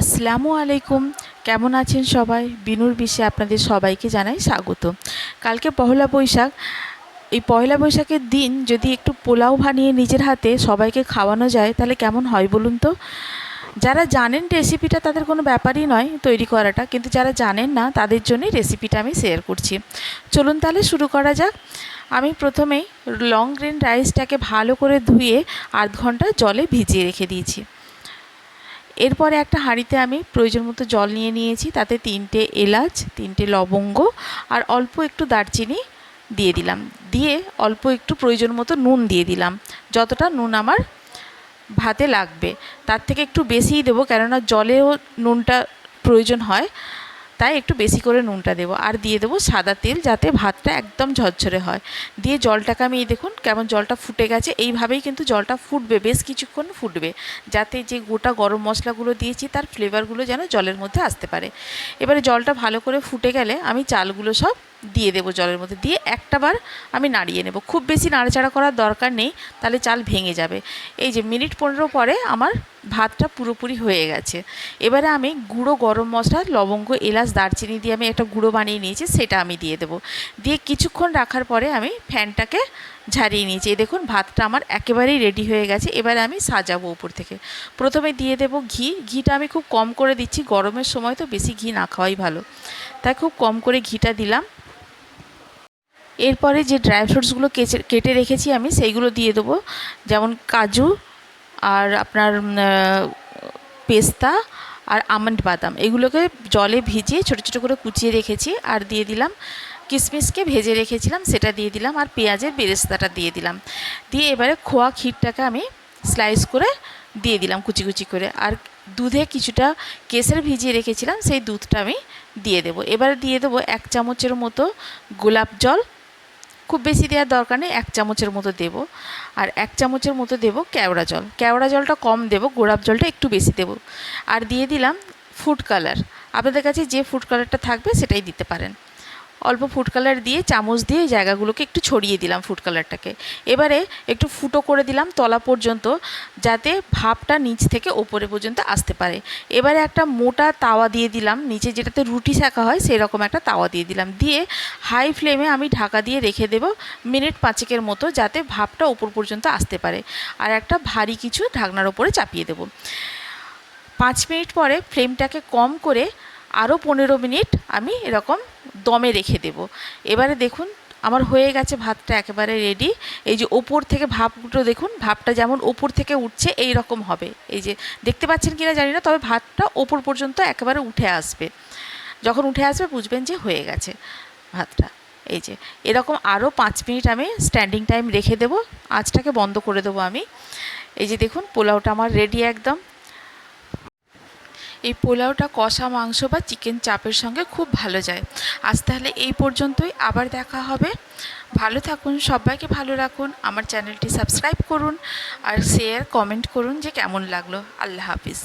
আসসালামু আলাইকুম। কেমন আছেন সবাই? বিনুর বিষে আপনাদের সবাইকে জানাই স্বাগত। কালকে পহেলা বৈশাখ। এই পয়লা বৈশাখের দিন যদি একটু পোলাও বানিয়ে নিজের হাতে সবাইকে খাওয়ানো যায়, তাহলে কেমন হয় বলুন তো? যারা জানেন রেসিপিটা, তাদের কোনো ব্যাপারই নয় তৈরি করাটা। কিন্তু যারা জানেন না, তাদের জন্যই রেসিপিটা আমি শেয়ার করছি। চলুন তাহলে শুরু করা যাক। আমি প্রথমেই লং গ্রেন রাইসটাকে ভালো করে ধুয়ে আধ ঘণ্টা জলে ভিজিয়ে রেখে দিয়েছি। এরপরে একটা হাঁড়িতে আমি প্রয়োজন মতো জল নিয়ে নিয়েছি, তাতে তিনটে এলাচ, তিনটে লবঙ্গ আর অল্প একটু দারচিনি দিয়ে দিলাম। দিয়ে অল্প একটু প্রয়োজন মতো নুন দিয়ে দিলাম। যতটা নুন আমার ভাতে লাগবে। তার থেকে একটু বেশিই দেবো, কেননা জলেও নুনটা প্রয়োজন হয়। তাই একটু বেশি করে নুনটা দেবো। আর দিয়ে দেবো সাদা তেল যাতে ভাতটা একদম ঝরঝরে হয়। দিয়ে জলটাকে আমি দেখুন কেমন জলটা ফুটে গেছে। এইভাবেই কিন্তু জলটা ফুটবে, বেশ কিছুক্ষণ ফুটবে। যাতে যে গোটা গরম মশলাগুলো দিয়েছি, তার ফ্লেভারগুলো যেন জলের মধ্যে আসতে পারে। এবারে জলটা ভালো করে ফুটে গেলে আমি চালগুলো সব দিয়ে দেবো জলের মধ্যে। দিয়ে একটা বার আমি নাড়িয়ে নেব। খুব বেশি নাড়াচাড়া করার দরকার নেই, তাহলে চাল ভেঙে যাবে। এই যে মিনিট পনেরো পরে আমার ভাতটা পুরোপুরি হয়ে গেছে। এবারে আমি গুঁড়ো গরম মশলা, লবঙ্গ, এলাচ, দারচিনি দিয়ে আমি একটা গুঁড়ো বানিয়ে নিয়েছি, সেটা আমি দিয়ে দেবো। দিয়ে কিছুক্ষণ রাখার পরে আমি ফ্যানটাকে ঝারিয়ে নিয়েছি। এই দেখুন, ভাতটা আমার একেবারেই রেডি হয়ে গেছে। এবারে আমি সাজাবো উপর থেকে। প্রথমে দিয়ে দেবো ঘি। ঘিটা আমি খুব কম করে দিচ্ছি। গরমের সময় তো বেশি ঘি না খাওয়াই ভালো। তাই খুব কম করে ঘিটা দিলাম। এরপরে যে ড্রাই ফ্রুটসগুলো কেচে, কেটে রেখেছি আমি, সেইগুলো দিয়ে দেবো। যেমন কাজু আর আপনার পেস্তা আর আমন্ড বাদাম। এগুলোকে জলে ভিজিয়ে ছোটো ছোটো করে কুচিয়ে রেখেছি আর দিয়ে দিলাম। কিশমিশকে ভেজে রেখেছিলাম, সেটা দিয়ে দিলাম আর পেঁয়াজের বেরেস্তাটা দিয়ে দিলাম। দিয়ে এবারে খোয়া ক্ষীরটাকে আমি স্লাইস করে দিয়ে দিলাম কুচি কুচি করে। আর দুধে কিছুটা কেসের ভিজিয়ে রেখেছিলাম, সেই দুধটা আমি দিয়ে দেবো। এবারে দিয়ে দেবো এক চামচের মতো গোলাপ জল খুব বেশি দেওয়ার দরকার নেই, এক চামচের মতো দেব। আর এক চামচের মতো দেব কেওড়া জল। কেওড়া জলটা কম দেব, গোলাপ জলটা একটু বেশি দেব। আর দিয়ে দিলাম ফুড কালার আপনাদের কাছে যে ফুড কালারটা থাকবে সেটাই দিতে পারেন। অল্প ফুড কালার দিয়ে, চামচ দিয়ে জায়গাগুলোকে একটু ছড়িয়ে দিলাম ফুড কালারটাকে এবারে একটু ফুটো করে দিলাম তলা পর্যন্ত, যাতে ভাপটা নিচ থেকে ওপরে পর্যন্ত আসতে পারে। এবারে একটা মোটা তাওয়া দিয়ে দিলাম, নিচে যেটাতে রুটি শাঁকা হয় সেই রকম একটা তাওয়া দিয়ে দিলাম। দিয়ে হাই ফ্লেমে আমি ঢাকা দিয়ে রেখে দেব মিনিট পাঁচেকের মতো, যাতে ভাপটা ওপর পর্যন্ত আসতে পারে। আর একটা ভারী কিছু ঢাকনার ওপরে চাপিয়ে দেব। পাঁচ মিনিট পরে ফ্লেমটাকে কম করে আরও পনেরো মিনিট আমি এরকম দমে রেখে দেব। এবারে দেখুন, আমার হয়ে গেছে ভাতটা একেবারে রেডি এই যে ওপর থেকে ভাপগুলো দেখুন, ভাপটা যেমন ওপর থেকে উঠছে এই রকম হবে। এই যে দেখতে পাচ্ছেন কিনা জানি না, তবে ভাতটা ওপর পর্যন্ত একেবারে উঠে আসবে। যখন উঠে আসবে বুঝবেন যে হয়ে গেছে ভাতটা। এই যে এরকম আরও পাঁচ মিনিট আমি স্ট্যান্ডিং টাইম রেখে দেবো। আঁচটাকে বন্ধ করে দেবো আমি। এই যে দেখুন, পোলাওটা আমার রেডি একদম। এই পোলাওটা কষা মাংস বা চিকেন চাপের সঙ্গে খুব ভালো যায়। আজ তাহলে এই পর্যন্তই, আবার দেখা হবে। ভালো থাকুন, সবাইকে ভালো রাখুন, আমার চ্যানেলটি সাবস্ক্রাইব করুন আর শেয়ার কমেন্ট করুন যে কেমন লাগল। আল্লাহ হাফিজ।